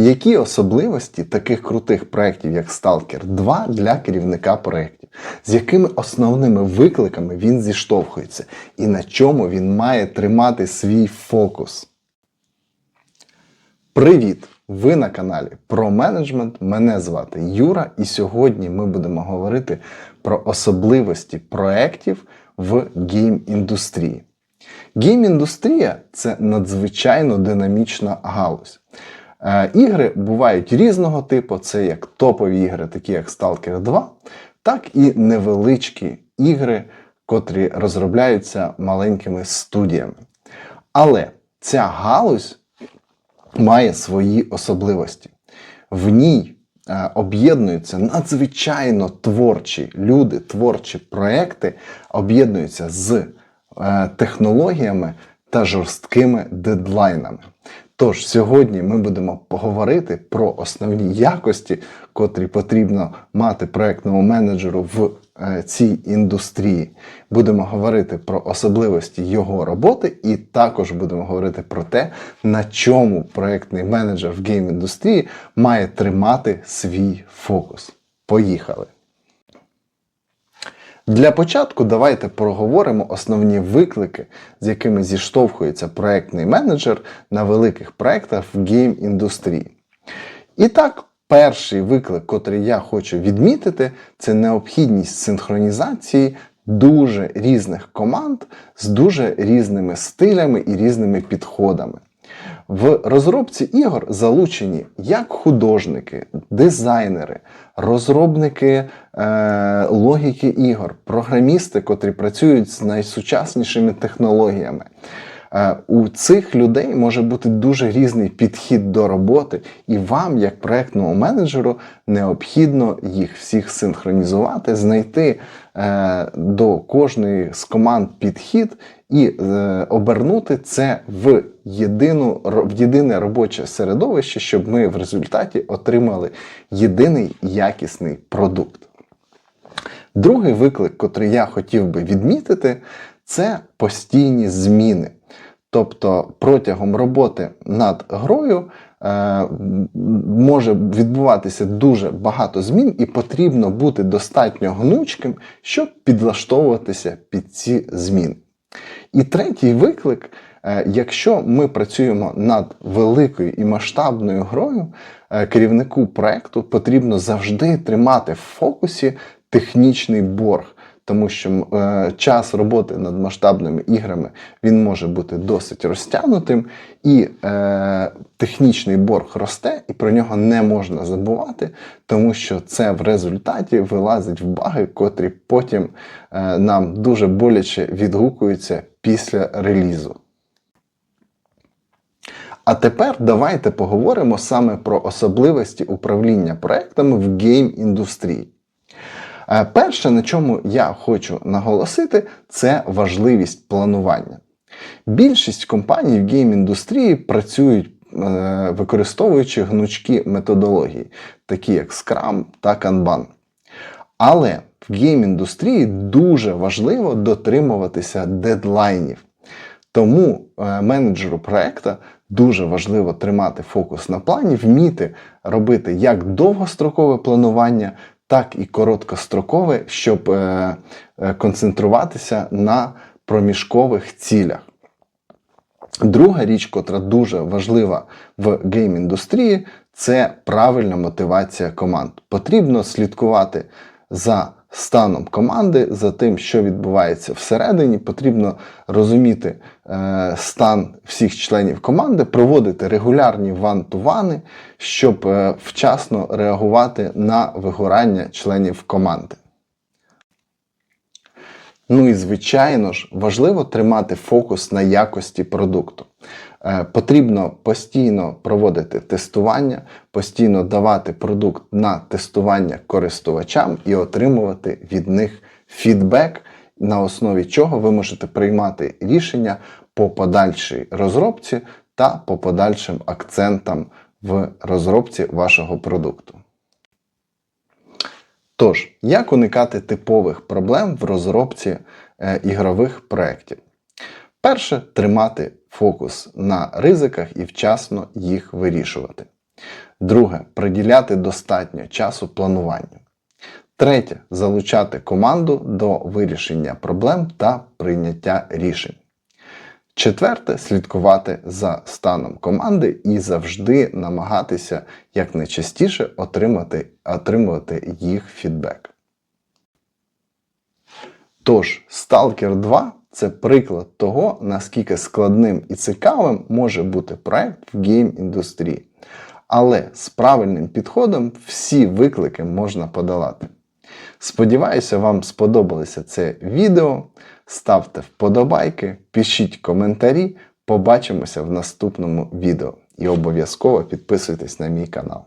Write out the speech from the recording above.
Які особливості таких крутих проєктів, як Stalker 2 для керівника проєктів? З якими основними викликами він зіштовхується, і на чому він має тримати свій фокус? Привіт! Ви на каналі про менеджмент. Мене звати Юра, і сьогодні ми будемо говорити про особливості проєктів в гейм-індустрії. Гейм-індустрія це надзвичайно динамічна галузь. Е, Ігри бувають різного типу, це як топові ігри, такі як Stalker 2, так і невеличкі ігри, котрі розробляються маленькими студіями. Але ця галузь має свої особливості. В ній е, об'єднуються надзвичайно творчі люди, творчі проекти, об'єднуються з е, технологіями та жорсткими дедлайнами. Тож сьогодні ми будемо поговорити про основні якості, котрі потрібно мати проектному менеджеру в е, цій індустрії. Будемо говорити про особливості його роботи, і також будемо говорити про те, на чому проектний менеджер в гейм-індустрії має тримати свій фокус. Поїхали! Для початку давайте проговоримо основні виклики, з якими зіштовхується проектний менеджер на великих проектах в гейм-індустрії. І так, перший виклик, котрий я хочу відмітити, це необхідність синхронізації дуже різних команд з дуже різними стилями і різними підходами. В розробці ігор залучені як художники, дизайнери, розробники е, логіки ігор, програмісти, котрі працюють з найсучаснішими технологіями. Е, у цих людей може бути дуже різний підхід до роботи, і вам, як проектному менеджеру, необхідно їх всіх синхронізувати, знайти е, до кожної з команд підхід і е, обернути це в, єдину, в єдине робоче середовище, щоб ми в результаті отримали єдиний якісний продукт. Другий виклик, котрий я хотів би відмітити, це постійні зміни. Тобто протягом роботи над грою е, може відбуватися дуже багато змін, і потрібно бути достатньо гнучким, щоб підлаштовуватися під ці зміни. І третій виклик, е, якщо ми працюємо над великою і масштабною грою, е, керівнику проекту потрібно завжди тримати в фокусі технічний борг. Тому що е, час роботи над масштабними іграми він може бути досить розтягнутим, і е, технічний борг росте, і про нього не можна забувати, тому що це в результаті вилазить в баги, котрі потім е, нам дуже боляче відгукуються після релізу. А тепер давайте поговоримо саме про особливості управління проектами в гейм-індустрії. Е, Перше, на чому я хочу наголосити, це важливість планування. Більшість компаній в гейм-індустрії працюють, е, використовуючи гнучкі методології, такі як Scrum та Kanban. Але в гейм-індустрії дуже важливо дотримуватися дедлайнів. Тому е, менеджеру проекту дуже важливо тримати фокус на плані, вміти робити як довгострокове планування, так і короткострокове, щоб е, е, концентруватися на проміжкових цілях. Друга річ, котра дуже важлива в гейм-індустрії, це правильна мотивація команд. Потрібно слідкувати за станом команди, за тим, що відбувається всередині. Потрібно розуміти е, стан всіх членів команди, проводити регулярні ван-ту-вани, щоб е, вчасно реагувати на вигорання членів команди. Ну і звичайно ж, важливо тримати фокус на якості продукту. Е, Потрібно постійно проводити тестування, постійно давати продукт на тестування користувачам і отримувати від них фідбек, на основі чого ви можете приймати рішення по подальшій розробці та по подальшим акцентам в розробці вашого продукту. Тож, як уникати типових проблем в розробці е, ігрових проєктів? Перше, тримати фокус на ризиках і вчасно їх вирішувати. Друге приділяти достатньо часу плануванню. Третє залучати команду до вирішення проблем та прийняття рішень. Четверте слідкувати за станом команди і завжди намагатися якнайчастіше отримати, отримувати їх фідбек. Тож, Stalker 2 це приклад того, наскільки складним і цікавим може бути проект в гейм-індустрії. Але з правильним підходом всі виклики можна подолати. Сподіваюся, вам сподобалося це відео. Ставте вподобайки, пишіть коментарі. Побачимося в наступному відео і обов'язково підписуйтесь на мій канал.